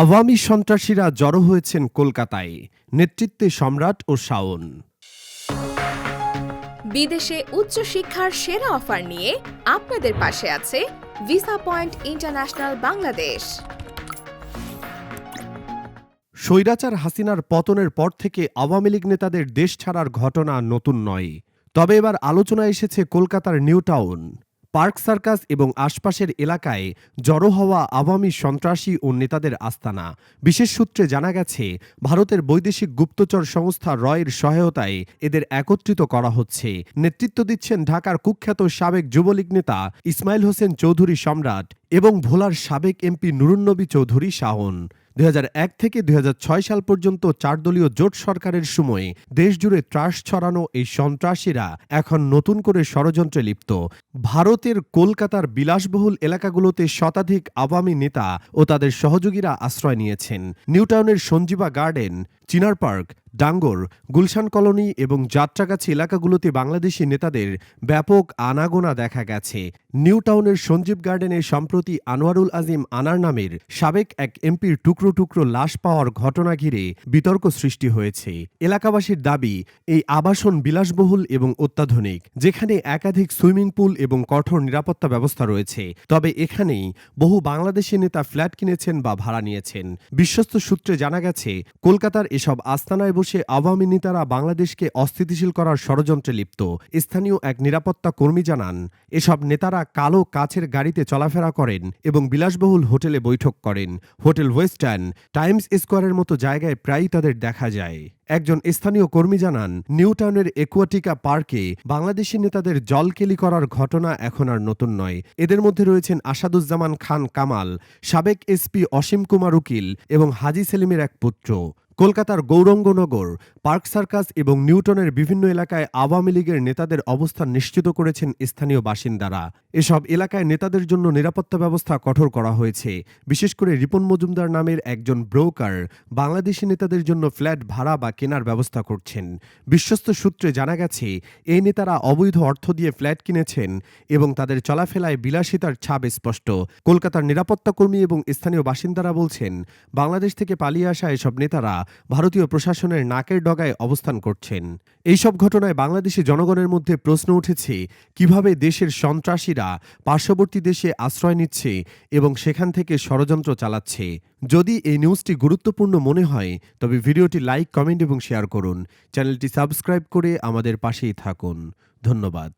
আওয়ামী সন্ত্রাসীরা জড়ো হয়েছেন কলকাতায়। নেতৃত্বে সম্রাট ও শাওন। বিদেশে উচ্চশিক্ষার সেরা অফার নিয়ে আপনাদের পাশে আছে ভিসা পয়েন্ট ইন্টারন্যাশনাল বাংলাদেশ স্বৈরাচার হাসিনার পতনের পর থেকে আওয়ামী লীগ নেতাদের দেশ ছাড়ার ঘটনা নতুন নয়। তবে এবার আলোচনা এসেছে কলকাতার নিউ টাউন। পার্ক সার্কাস এবং আশপাশের এলাকায় জড়ো হওয়া আওয়ামী সন্ত্রাসী ও নেতাদের আস্তানা। বিশেষ সূত্রে জানা গেছে, ভারতের বৈদেশিক গুপ্তচর সংস্থা রয়ের সহায়তায় এদের একত্রিত করা হচ্ছে। নেতৃত্ব দিচ্ছেন ঢাকার কুখ্যাত সাবেক যুবলীগ নেতা ইসমাইল হোসেন চৌধুরী সম্রাট এবং ভোলার সাবেক এমপি নুরুন্নবী চৌধুরী শাহন। দুই হাজার এক থেকে দু হাজার ছয় সাল পর্যন্ত চারদলীয় জোট সরকারের সময়ে দেশজুড়ে ত্রাস ছড়ানো এই সন্ত্রাসীরা এখন নতুন করে ষড়যন্ত্রে লিপ্ত। ভারতের কলকাতার বিলাসবহুল এলাকাগুলোতে শতাধিক আওয়ামী নেতা ও তাদের সহযোগীরা আশ্রয় নিয়েছেন। নিউটাউনের সঞ্জীবা গার্ডেন, চিনার পার্ক ডাঙ্গর, গুলশান কলোনি এবং যাত্রাগাছি এলাকাগুলোতে বাংলাদেশি নেতাদের ব্যাপক আনাগোনা দেখা গেছে। নিউ টাউনের সঞ্জীব গার্ডেনে সম্প্রতি আনোয়ারুল আজিম আনার নামের সাবেক এক এমপির টুকরো টুকরো লাশ পাওয়ার ঘটনা ঘিরে বিতর্ক সৃষ্টি হয়েছে। এলাকাবাসীর দাবি, এই আবাসন বিলাসবহুল এবং অত্যাধুনিক, যেখানে একাধিক সুইমিং পুল এবং কঠোর নিরাপত্তা ব্যবস্থা রয়েছে। তবে এখানেই বহু বাংলাদেশি নেতা ফ্ল্যাট কিনেছেন বা ভাড়া নিয়েছেন। বিশ্বস্ত সূত্রে জানা গেছে, কলকাতার এসব আস্তানায় বসে আওয়ামী নেতারা বাংলাদেশকে অস্থিতিশীল করার ষড়যন্ত্রে লিপ্ত। স্থানীয় এক নিরাপত্তা কর্মী জানান, এসব নেতারা কালো কাছের গাড়িতে চলাফেরা করেন এবং বিলাসবহুল হোটেলে বৈঠক করেন। হোটেল ওয়েস্টার্ন, টাইমস স্কোয়ারের মতো জায়গায় প্রায়ই তাদের দেখা যায়। একজন স্থানীয় কর্মী জানান, নিউটাউনের একুয়াটিকা পার্কে বাংলাদেশি নেতাদের জলকেলি করার ঘটনা এখন আর নতুন নয়। এদের মধ্যে রয়েছেন আসাদুজ্জামান খান কামাল, সাবেক এসপি অসীম কুমার উকিল এবং হাজি সেলিমের এক পুত্র। কলকাতার গৌরঙ্গনগর, পার্ক সার্কাস এবং নিউটনের বিভিন্ন এলাকায় আওয়ামী লীগের নেতাদের অবস্থান নিশ্চিত করেছেন স্থানীয় বাসিন্দারা। এসব এলাকায় নেতাদের জন্য নিরাপত্তা ব্যবস্থা কঠোর করা হয়েছে। বিশেষ করে রিপন মজুমদার নামের একজন ব্রোকার বাংলাদেশি নেতাদের জন্য ফ্ল্যাট ভাড়া বা কেনার ব্যবস্থা করছেন। বিশ্বস্ত সূত্রে জানা গেছে, এই নেতারা অবৈধ অর্থ দিয়ে ফ্ল্যাট কিনেছেন এবং তাদের চলাফেরায় বিলাসিতার ছাপ স্পষ্ট। কলকাতার নিরাপত্তা কর্মী এবং স্থানীয় বাসিন্দারা বলছেন, বাংলাদেশ থেকে পালিয়ে আসা এসব নেতারা ভারতীয় প্রশাসনের নাকের ডগায় অবস্থান করছেন। এইসব ঘটনায় বাংলাদেশি জনগণের মধ্যে প্রশ্ন উঠেছে, কীভাবে দেশের সন্ত্রাসীরা পার্শ্ববর্তী দেশে আশ্রয় নিচ্ছে এবং সেখান থেকে ষড়যন্ত্র চালাচ্ছে? যদি এই নিউজটি গুরুত্বপূর্ণ মনে হয়, তবে ভিডিওটি লাইক, কমেন্ট এবং শেয়ার করুন। চ্যানেলটি সাবস্ক্রাইব করে আমাদের পাশেই থাকুন। ধন্যবাদ।